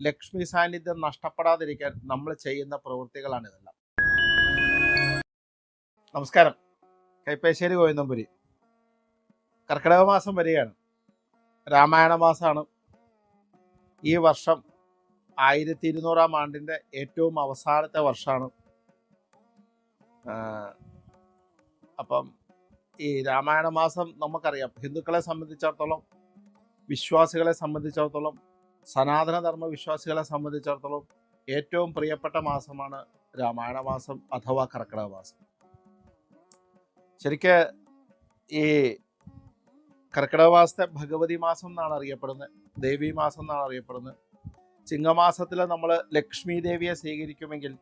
ലക്ഷ്മി സാന്നിധ്യം നഷ്ടപ്പെടാതിരിക്കാൻ നമ്മൾ ചെയ്യുന്ന പ്രവൃത്തികളാണ് ഇതെല്ലാം. നമസ്കാരം. കൈപ്പേശ്ശേരി ഗോവിന്ദംപുരി. കർക്കിടക മാസം വരികയാണ്. രാമായണ മാസമാണ് ഈ വർഷം ആയിരത്തി ഇരുന്നൂറാം ആണ്ടിന്റെ ഏറ്റവും അവസാനത്തെ വർഷമാണ്. അപ്പം ഈ രാമായണ മാസം നമുക്കറിയാം. ഹിന്ദുക്കളെ സംബന്ധിച്ചിടത്തോളം വിശ്വാസികളെ സംബന്ധിച്ചിടത്തോളം സനാതന ധർമ്മ വിശ്വാസികളെ സംബന്ധിച്ചിടത്തോളം ഏറ്റവും പ്രിയപ്പെട്ട മാസമാണ് രാമായണ മാസം അഥവാ കർക്കിടക മാസം ശരിക്ക് ഈ കർക്കിടക മാസത്തെ ഭഗവതി മാസം എന്നാണ് അറിയപ്പെടുന്നത് ദേവി മാസം എന്നാണ് അറിയപ്പെടുന്നത്. ചിങ്ങമാസത്തിൽ നമ്മൾ ലക്ഷ്മി ദേവിയെ സ്വീകരിക്കുമെങ്കിൽ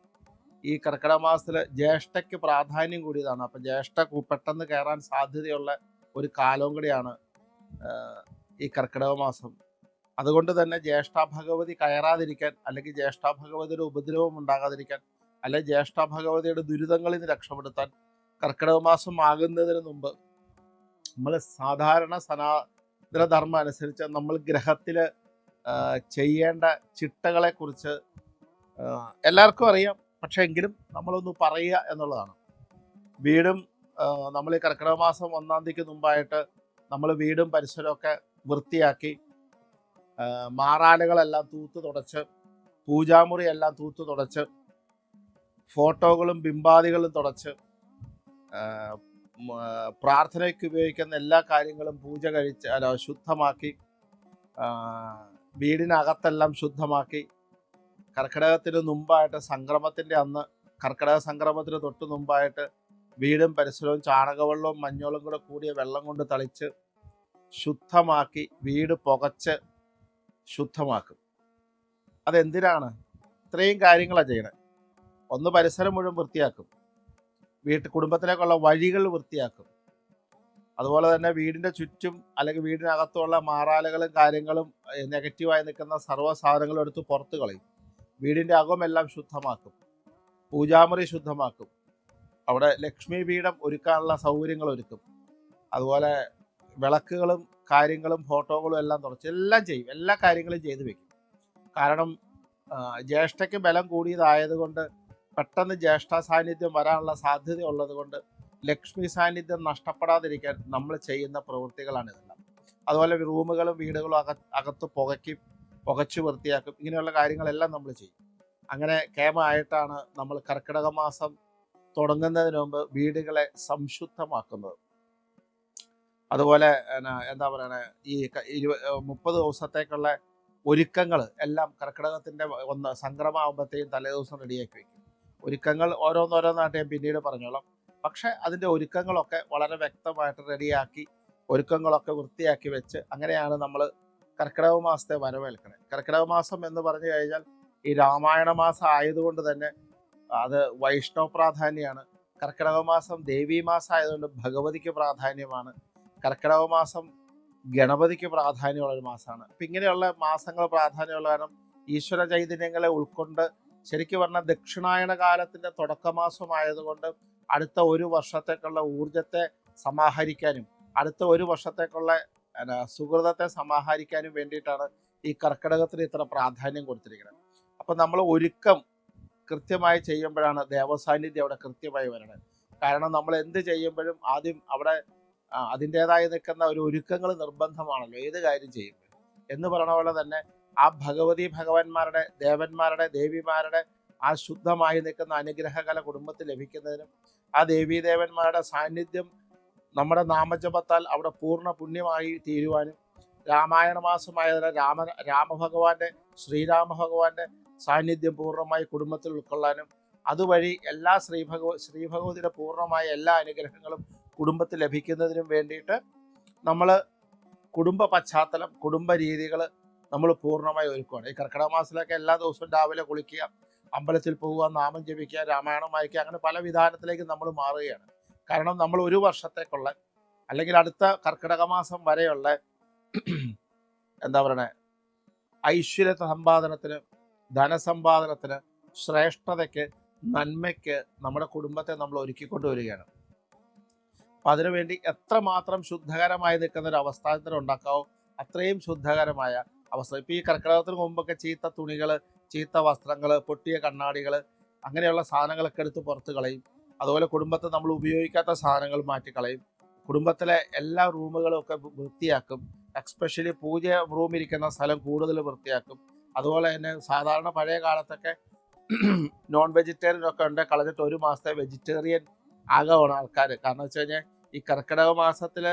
ഈ കർക്കിടക മാസത്തിൽ ജ്യേഷ്ഠയ്ക്ക് പ്രാധാന്യം കൂടിയതാണ്. അപ്പം ജ്യേഷ്ഠ പെട്ടെന്ന് കയറാൻ സാധ്യതയുള്ള ഒരു കാലവും കൂടിയാണ് ഈ കർക്കിടക മാസം അതുകൊണ്ട് തന്നെ ജ്യേഷ്ഠ ഭഗവതി കയറാതിരിക്കാൻ അല്ലെങ്കിൽ ജ്യേഷ്ഠ ഭഗവതിയുടെ ഉപദ്രവം ഉണ്ടാകാതിരിക്കാൻ അല്ലെങ്കിൽ ജ്യേഷ്ഠ ഭഗവതിയുടെ ദുരിതങ്ങളിൽ നിന്ന് രക്ഷപ്പെടുത്താൻ കർക്കിടക മാസം ആകുന്നതിന് മുമ്പ് നമ്മൾ സാധാരണ സനാതന ധർമ്മം അനുസരിച്ച് നമ്മൾ ഗ്രഹത്തിൽ ചെയ്യേണ്ട ചിട്ടകളെ കുറിച്ച് എല്ലാവർക്കും അറിയാം. പക്ഷെ എങ്കിലും നമ്മളൊന്ന് പറയുക എന്നുള്ളതാണ്. വീടും നമ്മൾ ഈ കർക്കിടക മാസം ഒന്നാം തീയതിക്ക് മുമ്പായിട്ട് നമ്മൾ വീടും പരിസരമൊക്കെ വൃത്തിയാക്കി മാറാലകളെല്ലാം തൂത്ത് തുടച്ച് പൂജാമുറിയെല്ലാം തൂത്ത് തുടച്ച് ഫോട്ടോകളും ബിംബാദികളും തുടച്ച് പ്രാർത്ഥനയ്ക്ക് ഉപയോഗിക്കുന്ന എല്ലാ കാര്യങ്ങളും പൂജ കഴിച്ച് അല്ല ശുദ്ധമാക്കി വീടിനകത്തെല്ലാം ശുദ്ധമാക്കി. കർക്കിടകത്തിന് മുമ്പായിട്ട് സംക്രമത്തിന്റെ അന്ന് കർക്കിടക സംക്രമത്തിന് തൊട്ട് മുമ്പായിട്ട് വീടും പരിസരവും ചാണകവെള്ളവും മഞ്ഞളും കൂടെ കൂടിയ വെള്ളം കൊണ്ട് തളിച്ച് ശുദ്ധമാക്കി വീട് പുകച്ച് ശുദ്ധമാക്കും. അതെന്തിനാണ്? ഇത്രയും കാര്യങ്ങളാണ് ചെയ്യണത് ഒന്ന് പരിസരം മുഴുവൻ വൃത്തിയാക്കും. വീട്ട് കുടുംബത്തിലേക്കുള്ള വഴികൾ വൃത്തിയാക്കും. അതുപോലെ തന്നെ വീടിന്റെ ചുറ്റും അല്ലെങ്കിൽ വീടിനകത്തുള്ള മാറാലകളും കാര്യങ്ങളും നെഗറ്റീവായി നിൽക്കുന്ന സർവ സാധനങ്ങളും എടുത്ത് പുറത്ത് കളയും. വീടിന്റെ അകമെല്ലാം ശുദ്ധമാക്കും. പൂജാമുറി ശുദ്ധമാക്കും. അവിടെ ലക്ഷ്മി പീഠം ഒരുക്കാനുള്ള സൗകര്യങ്ങൾ ഒരുക്കും. അതുപോലെ വിളക്കുകളും കാര്യങ്ങളും ഫോട്ടോകളും എല്ലാം തുറച്ച് എല്ലാം ചെയ്യും. എല്ലാ കാര്യങ്ങളും ചെയ്തു വെക്കും. കാരണം ജ്യേഷ്ഠയ്ക്ക് ബലം കൂടിയതായതുകൊണ്ട് പെട്ടെന്ന് ജ്യേഷ്ഠ സാന്നിധ്യം വരാനുള്ള സാധ്യത ഉള്ളത് കൊണ്ട് ലക്ഷ്മി സാന്നിധ്യം നഷ്ടപ്പെടാതിരിക്കാൻ നമ്മൾ ചെയ്യുന്ന പ്രവൃത്തികളാണ് ഇതെല്ലാം. അതുപോലെ റൂമുകളും വീടുകളും അക അകത്ത് പുകയ്ക്കും പുകച്ചു വൃത്തിയാക്കും. ഇങ്ങനെയുള്ള കാര്യങ്ങളെല്ലാം നമ്മൾ ചെയ്യും. അങ്ങനെ കേമമായിട്ടാണ് നമ്മൾ കർക്കിടക മാസം തുടങ്ങുന്നതിന് മുമ്പ് വീടുകളെ സംശുദ്ധമാക്കുന്നത്. അതുപോലെ എന്താ പറയണേ ഈ ഇരുപ മുപ്പത് ദിവസത്തേക്കുള്ള ഒരുക്കങ്ങൾ എല്ലാം കർക്കിടകത്തിന്റെ ഒന്ന് സംക്രമാകുമ്പോഴത്തേക്കും തലേദിവസം റെഡിയാക്കി വയ്ക്കും ഒരുക്കങ്ങൾ ഓരോന്നോരോന്നായിട്ട് ഞാൻ പിന്നീട് പറഞ്ഞോളാം. പക്ഷെ അതിന്റെ ഒരുക്കങ്ങളൊക്കെ വളരെ വ്യക്തമായിട്ട് റെഡിയാക്കി ഒരുക്കങ്ങളൊക്കെ വൃത്തിയാക്കി വെച്ച് അങ്ങനെയാണ് നമ്മൾ കർക്കിടക മാസത്തെ വരവേൽക്കണേ. കർക്കിടക മാസം എന്ന് പറഞ്ഞു കഴിഞ്ഞാൽ ഈ രാമായണ മാസം ആയതുകൊണ്ട് തന്നെ അത് വൈഷ്ണവ പ്രാധാന്യമാണ് കർക്കിടക മാസം ദേവീ മാസം ആയതുകൊണ്ട് ഭഗവതിക്ക് പ്രാധാന്യമാണ്. കർക്കിടക മാസം ഗണപതിക്ക് പ്രാധാന്യമുള്ള ഒരു മാസമാണ്. അപ്പം ഇങ്ങനെയുള്ള മാസങ്ങൾ പ്രാധാന്യമുള്ള കാരണം ഈശ്വര ചൈതന്യങ്ങളെ ഉൾക്കൊണ്ട് ശരിക്കും പറഞ്ഞാൽ ദക്ഷിണായന കാലത്തിന്റെ തുടക്കമാസമായതുകൊണ്ട് അടുത്ത ഒരു വർഷത്തേക്കുള്ള ഊർജത്തെ സമാഹരിക്കാനും അടുത്ത ഒരു വർഷത്തേക്കുള്ള സുഹൃതത്തെ സമാഹരിക്കാനും വേണ്ടിയിട്ടാണ് ഈ കർക്കിടകത്തിന് ഇത്ര പ്രാധാന്യം കൊടുത്തിരിക്കുന്നത്. അപ്പം നമ്മൾ ഒരുക്കം കൃത്യമായി ചെയ്യുമ്പോഴാണ് ദേവസാന്നിധ്യം അവിടെ കൃത്യമായി വരണത്. കാരണം നമ്മൾ എന്ത് ചെയ്യുമ്പോഴും ആദ്യം അവിടെ അതിന്റെതായി നിൽക്കുന്ന ഒരു ഒരുക്കങ്ങൾ നിർബന്ധമാണല്ലോ. ഏത് കാര്യം ചെയ്യുമ്പോൾ എന്ന് പറയണ പോലെ തന്നെ ആ ഭഗവതി ഭഗവാന്മാരുടെ ദേവന്മാരുടെ ദേവിമാരുടെ ആ ശുദ്ധമായി നിൽക്കുന്ന അനുഗ്രഹകല കുടുംബത്തിൽ ലഭിക്കുന്നതിനും ആ ദേവീദേവന്മാരുടെ സാന്നിധ്യം നമ്മുടെ നാമജപത്താൽ അവിടെ പൂർണ പുണ്യമായി തീരുവാനും രാമായണ മാസമായതിനാൽ രാമ രാമഭഗവാന്റെ ശ്രീരാമ ഭഗവാന്റെ സാന്നിധ്യം പൂർണമായി കുടുംബത്തിൽ ഉൾക്കൊള്ളാനും അതുവഴി എല്ലാ ശ്രീഭഗവ ശ്രീഭഗവതിയുടെ ഭഗവതിയുടെ പൂർണമായ എല്ലാ അനുഗ്രഹങ്ങളും കുടുംബത്തിൽ ലഭിക്കുന്നതിനും വേണ്ടിയിട്ട് നമ്മൾ കുടുംബ പശ്ചാത്തലം കുടുംബ രീതികൾ നമ്മൾ പൂർണമായി ഒരുക്കുകയാണ് ഈ കർക്കിടക മാസത്തിലൊക്കെ എല്ലാ ദിവസവും രാവിലെ കുളിക്കുക അമ്പലത്തിൽ പോവുക നാമം ജപിക്കുക രാമായണം വായിക്കുക അങ്ങനെ പല വിധാനത്തിലേക്ക് നമ്മൾ മാറുകയാണ്. കാരണം നമ്മൾ ഒരു വർഷത്തേക്കുള്ള അല്ലെങ്കിൽ അടുത്ത കർക്കിടക മാസം വരെയുള്ള എന്താ പറയണേ ഐശ്വര്യ സമ്പാദനത്തിന് ധനസമ്പാദനത്തിന് ശ്രേഷ്ഠതയ്ക്ക് നന്മയ്ക്ക് നമ്മുടെ കുടുംബത്തെ നമ്മൾ ഒരുക്കിക്കൊണ്ട് വരികയാണ്. അപ്പം അതിനുവേണ്ടി എത്രമാത്രം ശുദ്ധകരമായി നിൽക്കുന്ന ഒരു അവസ്ഥാന്തരം ഉണ്ടാക്കാവോ? അത്രയും ശുദ്ധകരമായ അവസ്ഥ. ഇപ്പൊ ഈ കർക്കിടകത്തിന് മുമ്പൊക്കെ ചീത്ത തുണികൾ ചീത്ത വസ്ത്രങ്ങൾ പൊട്ടിയ കണ്ണാടികൾ അങ്ങനെയുള്ള സാധനങ്ങളൊക്കെ എടുത്ത് പുറത്ത് കളയും. അതുപോലെ കുടുംബത്തെ നമ്മൾ ഉപയോഗിക്കാത്ത സാധനങ്ങൾ മാറ്റി കളയും. കുടുംബത്തിലെ എല്ലാ റൂമുകളും ഒക്കെ വൃത്തിയാക്കും. എക്സ്പെഷ്യലി പൂജ റൂം ഇരിക്കുന്ന സ്ഥലം കൂടുതൽ വൃത്തിയാക്കും. അതുപോലെ തന്നെ സാധാരണ പഴയ കാലത്തൊക്കെ നോൺ വെജിറ്റേറിയൻ ഒക്കെ ഉണ്ട് കളഞ്ഞിട്ട് ഒരു മാസത്തെ വെജിറ്റേറിയൻ ആകമാണ് ആൾക്കാർ കാരണം വെച്ച് കഴിഞ്ഞാൽ ഈ കർക്കിടക മാസത്തിൽ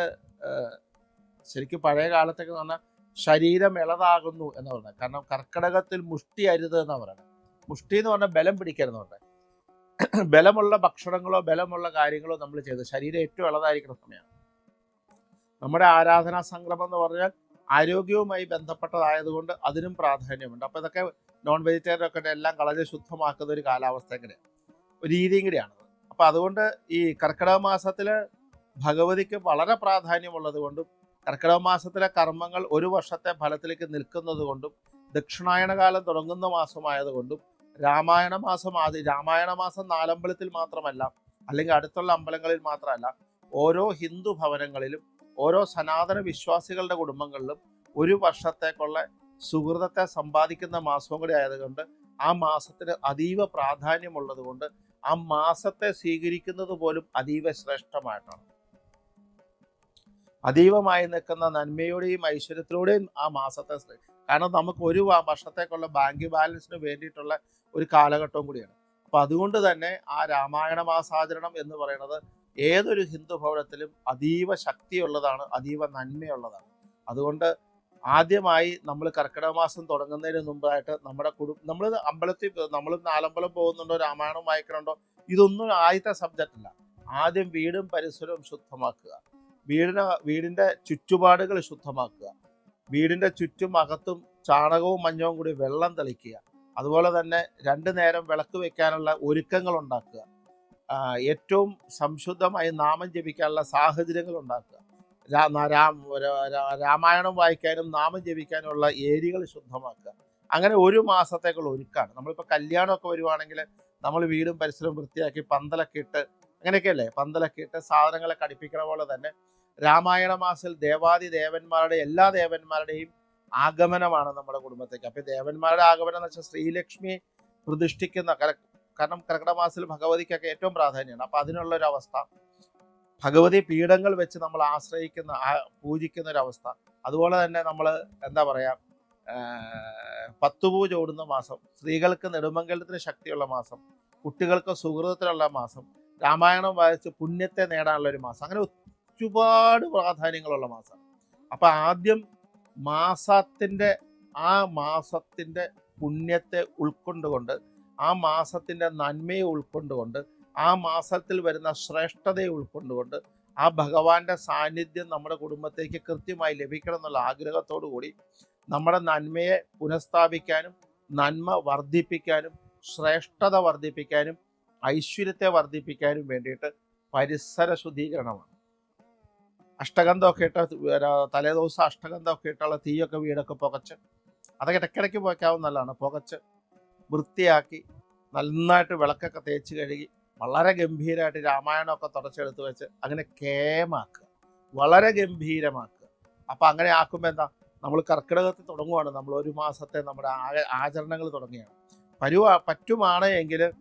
ശരിക്കും പഴയ കാലത്തൊക്കെ പറഞ്ഞാൽ ശരീരം ഇളതാകുന്നു എന്ന് പറഞ്ഞത്. കാരണം കർക്കിടകത്തിൽ മുഷ്ടി അരുത് എന്ന് പറയുന്നത്. മുഷ്ടി എന്ന് പറഞ്ഞാൽ ബലം പിടിക്കരുതെന്ന് പറഞ്ഞത്. ബലമുള്ള ഭക്ഷണങ്ങളോ ബലമുള്ള കാര്യങ്ങളോ നമ്മൾ ചെയ്ത് ശരീരം ഏറ്റവും ഇളതായിരിക്കുന്ന സമയമാണ്. നമ്മുടെ ആരാധനാ സംക്രമം എന്ന് പറഞ്ഞാൽ ആരോഗ്യവുമായി ബന്ധപ്പെട്ടതായതുകൊണ്ട് അതിനും പ്രാധാന്യമുണ്ട്. അപ്പോൾ ഇതൊക്കെ നോൺ വെജിറ്റേറിയൻ ഒക്കെ എല്ലാം കളഞ്ഞ് ശുദ്ധമാക്കുന്ന ഒരു കാലാവസ്ഥ കൂടെയാണ് ഒരു രീതിയും കൂടിയാണ് അപ്പോൾ അതുകൊണ്ട് ഈ കർക്കിടക മാസത്തിൽ ഭഗവതിക്ക് വളരെ പ്രാധാന്യമുള്ളത് കൊണ്ടും കർക്കിടക മാസത്തിലെ കർമ്മങ്ങൾ ഒരു വർഷത്തെ ഫലത്തിലേക്ക് നിൽക്കുന്നത് കൊണ്ടും ദക്ഷിണായന കാലം തുടങ്ങുന്ന മാസമായതുകൊണ്ടും രാമായണ മാസം ആദ്യ രാമായണ മാസം നാലമ്പലത്തിൽ മാത്രമല്ല അല്ലെങ്കിൽ അടുത്തുള്ള അമ്പലങ്ങളിൽ മാത്രമല്ല ഓരോ ഹിന്ദു ഭവനങ്ങളിലും ഓരോ സനാതന വിശ്വാസികളുടെ കുടുംബങ്ങളിലും ഒരു വർഷത്തേക്കുള്ള സുഹൃതത്തെ സമ്പാദിക്കുന്ന മാസവും കൂടി ആയതുകൊണ്ട് ആ മാസത്തിന് അതീവ പ്രാധാന്യമുള്ളത് കൊണ്ട് ആ മാസത്തെ സ്വീകരിക്കുന്നത് പോലും അതീവ ശ്രേഷ്ഠമായിട്ടാണ്. അതീവമായി നിൽക്കുന്ന നന്മയോടെയും ഐശ്വര്യത്തിലൂടെയും ആ മാസത്തെ കാരണം നമുക്ക് ഒരു വർഷത്തേക്കുള്ള ബാങ്ക് ബാലൻസിന് വേണ്ടിയിട്ടുള്ള ഒരു കാലഘട്ടവും കൂടിയാണ്. അപ്പൊ അതുകൊണ്ട് തന്നെ ആ രാമായണ മാസാചരണം എന്ന് പറയുന്നത് ഏതൊരു ഹിന്ദു ഭവനത്തിലും അതീവ ശക്തിയുള്ളതാണ് അതീവ നന്മയുള്ളതാണ്. അതുകൊണ്ട് ആദ്യമായി നമ്മൾ കർക്കിടക മാസം തുടങ്ങുന്നതിന് മുമ്പായിട്ട് നമ്മുടെ കുടുംബം നമ്മൾ അമ്പലത്തിൽ നമ്മൾ നാലമ്പലം പോകുന്നുണ്ടോ രാമായണം വായിക്കണുണ്ടോ ഇതൊന്നും ആദ്യത്തെ സബ്ജക്റ്റ് അല്ല ആദ്യം വീടും പരിസരവും ശുദ്ധമാക്കുക. വീടിന് വീടിന്റെ ചുറ്റുപാടുകൾ ശുദ്ധമാക്കുക. വീടിന്റെ ചുറ്റും അകത്തും ചാണകവും മഞ്ഞവും കൂടി വെള്ളം തളിക്കുക. അതുപോലെ തന്നെ രണ്ടു നേരം വിളക്ക് വെക്കാനുള്ള ഒരുക്കങ്ങൾ ഉണ്ടാക്കുക. ഏറ്റവും സംശുദ്ധമായി നാമം ജപിക്കാനുള്ള സാഹചര്യങ്ങൾ ഉണ്ടാക്കുക. രാമായണം വായിക്കാനും നാമം ജപിക്കാനുമുള്ള ഏരിയകൾ ശുദ്ധമാക്കുക. അങ്ങനെ ഒരു മാസത്തേക്കുള്ള ഒരുക്കാണ്. നമ്മളിപ്പോൾ കല്യാണമൊക്കെ വരുവാണെങ്കിൽ നമ്മൾ വീടും പരിസരവും വൃത്തിയാക്കി പന്തലൊക്കെ ഇട്ട് അങ്ങനെയൊക്കെയല്ലേ? പന്തലൊക്കെ ഇട്ട് സാധനങ്ങളെ കടിപ്പിക്കണ പോലെ തന്നെ രാമായണ മാസിൽ ദേവാദി ദേവന്മാരുടെ എല്ലാ ദേവന്മാരുടെയും ആഗമനമാണ് നമ്മുടെ കുടുംബത്തേക്ക്. അപ്പൊ ദേവന്മാരുടെ ആഗമനം എന്ന് വെച്ചാൽ ശ്രീലക്ഷ്മി പ്രതിഷ്ഠിക്കുന്ന കര- കാരണം കർക്കിടക മാസിൽ ഭഗവതിക്കൊക്കെ ഏറ്റവും പ്രാധാന്യമാണ്. അപ്പൊ അതിനുള്ള ഒരു അവസ്ഥ ഭഗവതി പീഠങ്ങൾ വെച്ച് നമ്മൾ ആശ്രയിക്കുന്ന പൂജിക്കുന്ന ഒരു അവസ്ഥ അതുപോലെ തന്നെ നമ്മൾ എന്താ പറയാ പത്തു പൂജ ഓടുന്ന മാസം. സ്ത്രീകൾക്ക് നെടുമംഗലത്തിന് ശക്തിയുള്ള മാസം. കുട്ടികൾക്ക് സുഹൃതത്തിലുള്ള മാസം. രാമായണം വായിച്ച് പുണ്യത്തെ നേടാനുള്ള ഒരു മാസം. അങ്ങനെ ഒരുപാട് പ്രാധാന്യങ്ങളുള്ള മാസം. അപ്പൊ ആദ്യം മാസത്തിന്റെ ആ മാസത്തിന്റെ പുണ്യത്തെ ഉൾക്കൊണ്ടുകൊണ്ട് ആ മാസത്തിന്റെ നന്മയെ ഉൾക്കൊണ്ടുകൊണ്ട് ആ മാസത്തിൽ വരുന്ന ശ്രേഷ്ഠതയെ ഉൾക്കൊണ്ടുകൊണ്ട് ആ ഭഗവാന്റെ സാന്നിധ്യം നമ്മുടെ കുടുംബത്തേക്ക് കൃത്യമായി ലഭിക്കണം എന്നുള്ള ആഗ്രഹത്തോടു കൂടി നമ്മുടെ നന്മയെ പുനഃസ്ഥാപിക്കാനും നന്മ വർദ്ധിപ്പിക്കാനും ശ്രേഷ്ഠത വർദ്ധിപ്പിക്കാനും ഐശ്വര്യത്തെ വർദ്ധിപ്പിക്കാനും വേണ്ടിയിട്ട് പരിസര ശുദ്ധീകരണമാണ്. അഷ്ടഗന്ധമൊക്കെ ഇട്ട തലേദിവസം അഷ്ടഗന്ധമൊക്കെ ഇട്ടുള്ള തീയൊക്കെ വീടൊക്കെ പുകച്ച് അതൊക്കെ ഇടയ്ക്കിടയ്ക്ക് പുകയ്ക്കാവുന്നതാണ്. പുകച്ച് വൃത്തിയാക്കി നന്നായിട്ട് വിളക്കൊക്കെ തേച്ച് കഴുകി വളരെ ഗംഭീരമായിട്ട് രാമായണമൊക്കെ തുടച്ചെടുത്ത് വെച്ച് അങ്ങനെ കേമാക്കുക വളരെ ഗംഭീരമാക്കുക. അപ്പം അങ്ങനെ ആക്കുമ്പോൾ എന്താ? നമ്മൾ കർക്കിടകത്തിൽ തുടങ്ങുവാണ്. നമ്മൾ ഒരു മാസത്തെ നമ്മുടെ ആചരണങ്ങൾ തുടങ്ങിയാണ്. പരുവ പറ്റുമാണ് എങ്കിൽ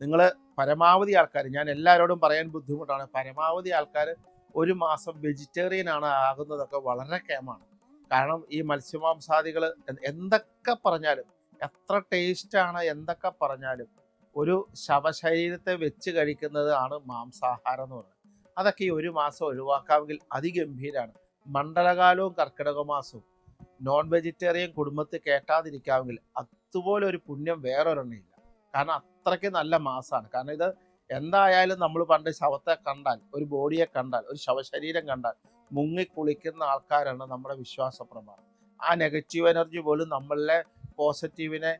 നിങ്ങൾ പരമാവധി ആൾക്കാർ ഞാൻ എല്ലാവരോടും പറയാൻ ബുദ്ധിമുട്ടാണ്. പരമാവധി ആൾക്കാർ ഒരു മാസം വെജിറ്റേറിയൻ ആണ് ആകുന്നതൊക്കെ വളരെ കേമാണ്. കാരണം ഈ മത്സ്യമാംസാദികൾ എന്തൊക്കെ പറഞ്ഞാലും എത്ര ടേസ്റ്റാണ് എന്തൊക്കെ പറഞ്ഞാലും ഒരു ശവശരീരത്തെ വെച്ച് കഴിക്കുന്നതാണ് മാംസാഹാരം എന്ന് പറയുന്നത്. അതൊക്കെ ഈ ഒരു മാസം ഒഴിവാക്കാമെങ്കിൽ അതിഗംഭീരാണ്. മണ്ഡലകാലവും കർക്കിടക മാസവും. നോൺ വെജിറ്റേറിയൻ കുടുംബത്തിൽ കേട്ടാതിരിക്കാമെങ്കിൽ അതുപോലെ ഒരു പുണ്യം വേറൊരെണ്ണം ഇല്ല കാരണം അത്രയ്ക്ക് നല്ല മാസമാണ് കാരണം ഇത് എന്തായാലും നമ്മൾ പണ്ട് ശവത്തെ കണ്ടാൽ ഒരു ബോഡിയെ കണ്ടാൽ ഒരു ശവശരീരം കണ്ടാൽ മുങ്ങി കുളിക്കുന്ന ആൾക്കാരാണ് നമ്മുടെ വിശ്വാസ പ്രമാണം ആ നെഗറ്റീവ് എനർജി പോലും നമ്മളിലെ പോസിറ്റീവിനെ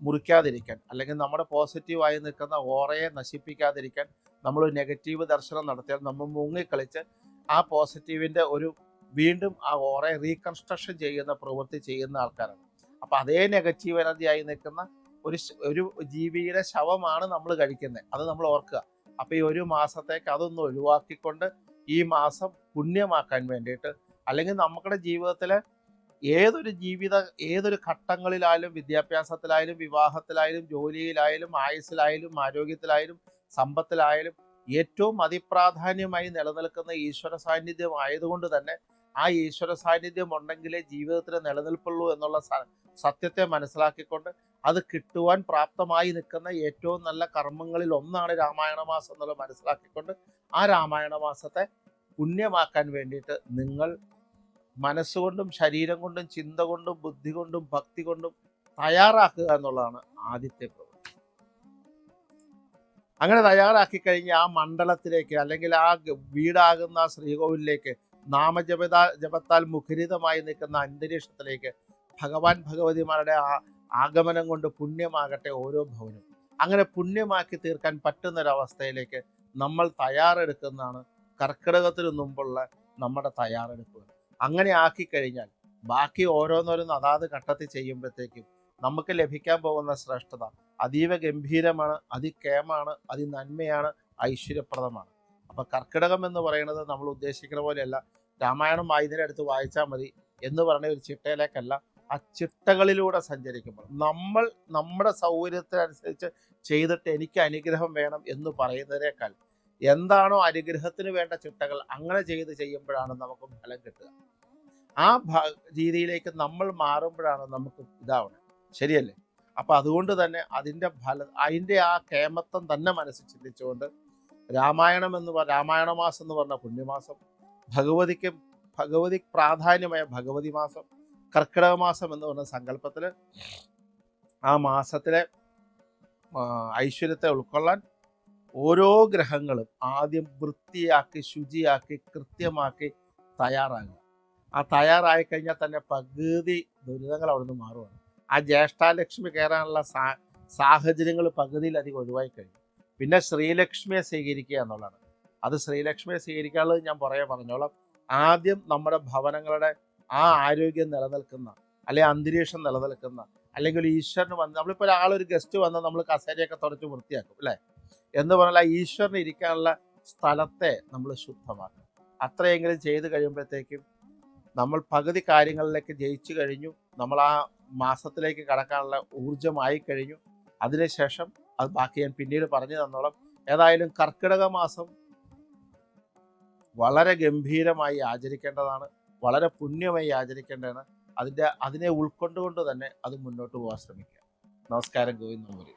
മുറിക്കാതിരിക്കാൻ അല്ലെങ്കിൽ നമ്മുടെ പോസിറ്റീവായി നിൽക്കുന്ന ഓറയെ നശിപ്പിക്കാതിരിക്കാൻ നമ്മൾ നെഗറ്റീവ് ദർശനം നടത്തിയാൽ നമ്മൾ മുങ്ങിക്കളിച്ച് ആ പോസിറ്റീവിന്റെ ഒരു വീണ്ടും ആ ഓറയെ റീകൺസ്ട്രക്ഷൻ ചെയ്യുന്ന പ്രവൃത്തി ചെയ്യുന്ന ആൾക്കാരാണ്. അപ്പോൾ അതേ നെഗറ്റീവ് എനർജി ആയി നിൽക്കുന്ന ഒരു ഒരു ജീവിയുടെ ശവമാണ് നമ്മൾ കഴിക്കുന്നത് അത് നമ്മൾ ഓർക്കുക. അപ്പൊ ഈ ഒരു മാസത്തേക്ക് അതൊന്ന് ഒഴിവാക്കിക്കൊണ്ട് ഈ മാസം പുണ്യമാക്കാൻ വേണ്ടിയിട്ട് അല്ലെങ്കിൽ നമ്മുടെ ജീവിതത്തിലെ ഏതൊരു ജീവിത ഏതൊരു ഘട്ടങ്ങളിലായാലും വിദ്യാഭ്യാസത്തിലായാലും വിവാഹത്തിലായാലും ജോലിയിലായാലും ആയുസ്സിലായാലും ആരോഗ്യത്തിലായാലും സമ്പത്തിലായാലും ഏറ്റവും അതിപ്രാധാന്യമായി നിലനിൽക്കുന്ന ഈശ്വര സാന്നിധ്യം ആയതുകൊണ്ട് തന്നെ ആ ഈശ്വര സാന്നിധ്യം ഉണ്ടെങ്കിലേ ജീവിതത്തിന് നിലനിൽപ്പുള്ളൂ എന്നുള്ള സത്യത്തെ മനസ്സിലാക്കിക്കൊണ്ട് അത് കിട്ടുവാൻ പ്രാപ്തമായി നിൽക്കുന്ന ഏറ്റവും നല്ല കർമ്മങ്ങളിൽ ഒന്നാണ് രാമായണ മാസം എന്നുള്ളത് മനസ്സിലാക്കിക്കൊണ്ട് ആ രാമായണ മാസത്തെ പുണ്യമാക്കാൻ വേണ്ടിയിട്ട് നിങ്ങൾ മനസ്സുകൊണ്ടും ശരീരം കൊണ്ടും ചിന്ത കൊണ്ടും ബുദ്ധി കൊണ്ടും ഭക്തി കൊണ്ടും തയ്യാറാക്കുക എന്നുള്ളതാണ് ആദ്യത്തെ പ്രവൃത്തി. അങ്ങനെ തയ്യാറാക്കി കഴിഞ്ഞ് ആ മണ്ഡലത്തിലേക്ക് അല്ലെങ്കിൽ ആ വീടാകുന്ന ശ്രീകോവിലേക്ക് നാമജപത ജപത്താൽ മുഖരിതമായി നിൽക്കുന്ന അന്തരീക്ഷത്തിലേക്ക് ഭഗവാൻ ഭഗവതിമാരുടെ ആ ആഗമനം കൊണ്ട് പുണ്യമാകട്ടെ ഓരോ ഭവനും. അങ്ങനെ പുണ്യമാക്കി തീർക്കാൻ പറ്റുന്നൊരവസ്ഥയിലേക്ക് നമ്മൾ തയ്യാറെടുക്കുന്നതാണ് കർക്കിടകത്തിന് മുമ്പുള്ള നമ്മുടെ തയ്യാറെടുപ്പുകൾ. അങ്ങനെ ആക്കി കഴിഞ്ഞാൽ ബാക്കി ഓരോന്നോരോന്ന് അതാത് ഘട്ടത്തിൽ ചെയ്യുമ്പോഴത്തേക്കും നമുക്ക് ലഭിക്കാൻ പോകുന്ന ശ്രേഷ്ഠത അതീവ ഗംഭീരമാണ് അതികേമാണ് അതിനന്മയാണ് ഐശ്വര്യപ്രദമാണ്. അപ്പൊ കർക്കിടകം എന്ന് പറയുന്നത് നമ്മൾ ഉദ്ദേശിക്കുന്ന പോലെയല്ല. രാമായണം വായുന്നതിനടുത്ത് വായിച്ചാൽ മതി എന്ന് പറഞ്ഞ ഒരു ചിട്ടയിലേക്കല്ല ആ ചിട്ടകളിലൂടെ സഞ്ചരിക്കുമ്പോൾ. നമ്മൾ നമ്മുടെ സൗകര്യത്തിനനുസരിച്ച് ചെയ്തിട്ട് എനിക്ക് അനുഗ്രഹം വേണം എന്ന് പറയുന്നതിനേക്കാൾ എന്താണോ അനുഗ്രഹത്തിന് വേണ്ട ചിട്ടകൾ അങ്ങനെ ചെയ്ത് ചെയ്യുമ്പോഴാണ് നമുക്ക് ഫലം കിട്ടുക. ആ രീതിയിലേക്ക് നമ്മൾ മാറുമ്പോഴാണ് നമുക്ക് ഇതാവുന്നത് ശരിയല്ലേ? അപ്പൊ അതുകൊണ്ട് തന്നെ അതിന്റെ ഫല അതിന്റെ ആ കേമത്വം തന്നെ മനസ്സിൽ ചിന്തിച്ചുകൊണ്ട് രാമായണം എന്ന് പറ രാമായണ മാസം എന്ന് പറഞ്ഞ പുണ്യമാസം ഭഗവതിക്ക് ഭഗവതി പ്രാധാന്യമായ ഭഗവതി മാസം കർക്കിടക മാസം എന്ന് പറഞ്ഞ സങ്കല്പത്തിൽ ആ മാസത്തിലെ ഐശ്വര്യത്തെ ഉൾക്കൊള്ളാൻ ഓരോ ഗ്രഹങ്ങളും ആദ്യം വൃത്തിയാക്കി ശുചിയാക്കി കൃത്യമാക്കി തയ്യാറാകുക. ആ തയ്യാറായി കഴിഞ്ഞാൽ തന്നെ പകുതി ദുരിതങ്ങൾ അവിടെ നിന്ന് മാറുകയാണ് ആ ജ്യേഷ്ഠാലക്ഷ്മി കയറാനുള്ള സാഹചര്യങ്ങൾ പകുതിയിലധികം ഒഴിവായി കഴിഞ്ഞു. പിന്നെ ശ്രീലക്ഷ്മിയെ സ്വീകരിക്കുക എന്നുള്ളതാണ്. അത് ശ്രീലക്ഷ്മിയെ സ്വീകരിക്കാനുള്ളത് ഞാൻ പറയാൻ പറഞ്ഞോളാം. ആദ്യം നമ്മുടെ ഭവനങ്ങളുടെ ആ ആരോഗ്യം നിലനിൽക്കുന്ന അല്ലെങ്കിൽ അന്തരീക്ഷം നിലനിൽക്കുന്ന അല്ലെങ്കിൽ ഈശ്വരന് വന്ന് നമ്മളിപ്പോൾ ഒരാളൊരു ഗസ്റ്റ് വന്നാൽ നമ്മൾ കസേരയൊക്കെ തുടച്ച് വൃത്തിയാക്കും അല്ലേ? എന്ന് പറഞ്ഞാൽ ആ ഈശ്വരന് ഇരിക്കാനുള്ള സ്ഥലത്തെ നമ്മൾ ശുദ്ധമാക്കും. അത്രയെങ്കിലും ചെയ്ത് കഴിയുമ്പോഴത്തേക്കും നമ്മൾ പകുതി കാര്യങ്ങളിലേക്ക് ജയിച്ചു കഴിഞ്ഞു. നമ്മൾ ആ മാസത്തിലേക്ക് കടക്കാനുള്ള ഊർജമായി കഴിഞ്ഞു. അതിനുശേഷം അത് ബാക്കി ഞാൻ പിന്നീട് പറഞ്ഞു തന്നോളാം. ഏതായാലും കർക്കിടക മാസം വളരെ ഗംഭീരമായി ആചരിക്കേണ്ടതാണ് വളരെ പുണ്യമായി ആചരിക്കേണ്ടതാണ്. അതിന്റെ അതിനെ ഉൾക്കൊണ്ടുകൊണ്ട് തന്നെ അത് മുന്നോട്ട് പോകാൻ ശ്രമിക്കുക. നമസ്കാരം ഗോവിന്ദ് നമ്പൂരി